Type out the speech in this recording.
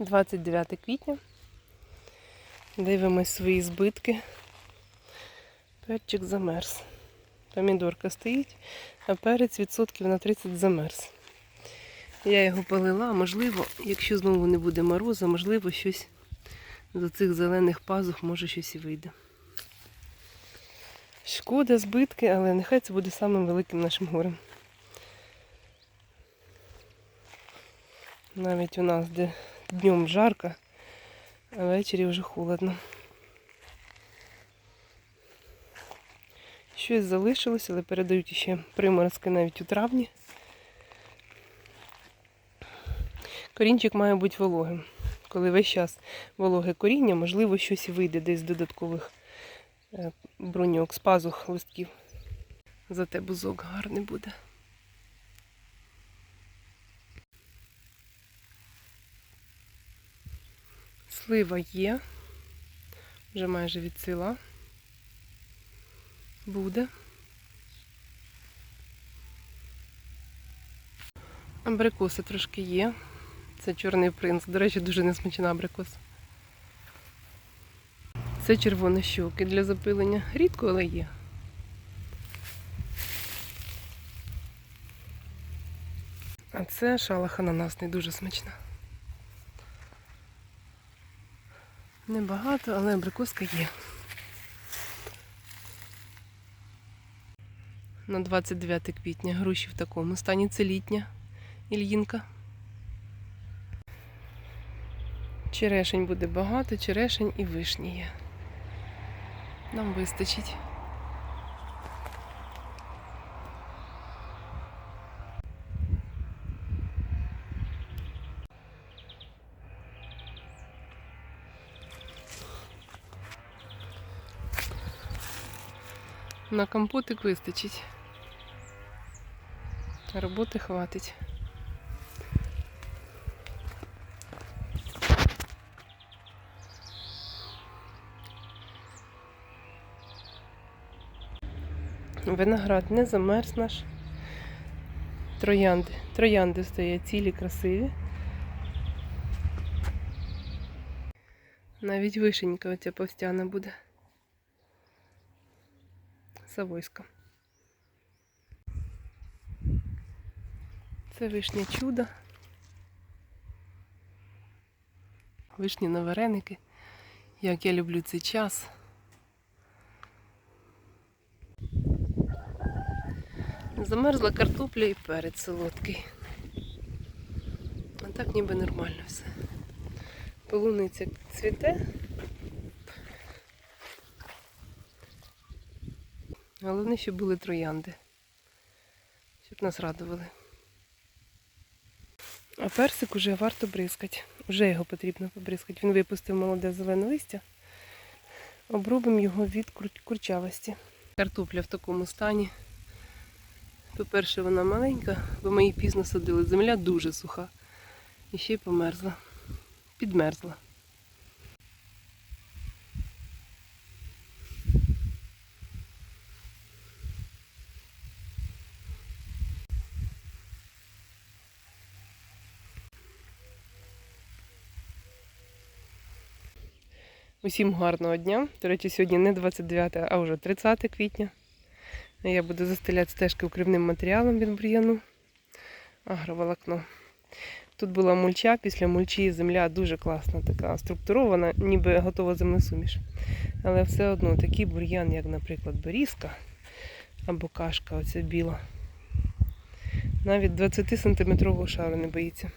29 квітня. Дивимось свої збитки. Перчик замерз. Помідорка стоїть, а перець відсотків на 30 замерз. Я його полила, можливо, якщо знову не буде морозу, можливо, щось з цих зелених пазух може щось і вийде. Шкода, збитки, але нехай це буде самим великим нашим горем. Навіть у нас, де днем жарко, а ввечері вже холодно. Щось залишилось, але передають ще приморозки навіть у травні. Корінчик має бути вологим. Коли весь час вологе коріння, можливо, щось і вийде десь з додаткових е, броньок, з пазух листків. Зате бузок гарний буде. Слива є. Вже майже відцвіла. Буде. Абрикоси трошки є. Це чорний принц. До речі, дуже несмачна абрикоса. Це червоні щоки для запилення. Рідко, але є. А це шалах ананасний, дуже смачна. Небагато, але абрикоска є. На 29 квітня груші в такому стані це літня ільїнка. Черешень буде багато, черешень і вишні є. Нам вистачить. На компотик вистачить. Роботи хватить. Виноград не замерз наш. Троянди. Троянди стоять цілі, красиві. Навіть вишенька оця повстяна буде. Савойська. Це вишня чудо. Вишні на вареники. Як я люблю цей час. Замерзла картопля і перець солодкий. А так ніби нормально все. Полуниця цвіте. Головне, щоб були троянди. Щоб нас радували. А персик уже варто бризкати. Уже його потрібно побризкати. Він випустив молоде зелене листя. Обробимо його від курчавості. Картопля в такому стані. По-перше, вона маленька, бо ми її пізно садили. Земля дуже суха. І ще й померзла. Підмерзла. Усім гарного дня. До речі, сьогодні не 29, а вже 30 квітня. Я буду застеляти стежки укривним матеріалом від бур'яну. Агроволокно. Тут була мульча, після мульчі земля дуже класна, така структурована, ніби готова землесуміш. Але все одно такий бур'ян, як, наприклад, берізка або кашка, оця біла. Навіть 20 сантиметрового шару не боїться.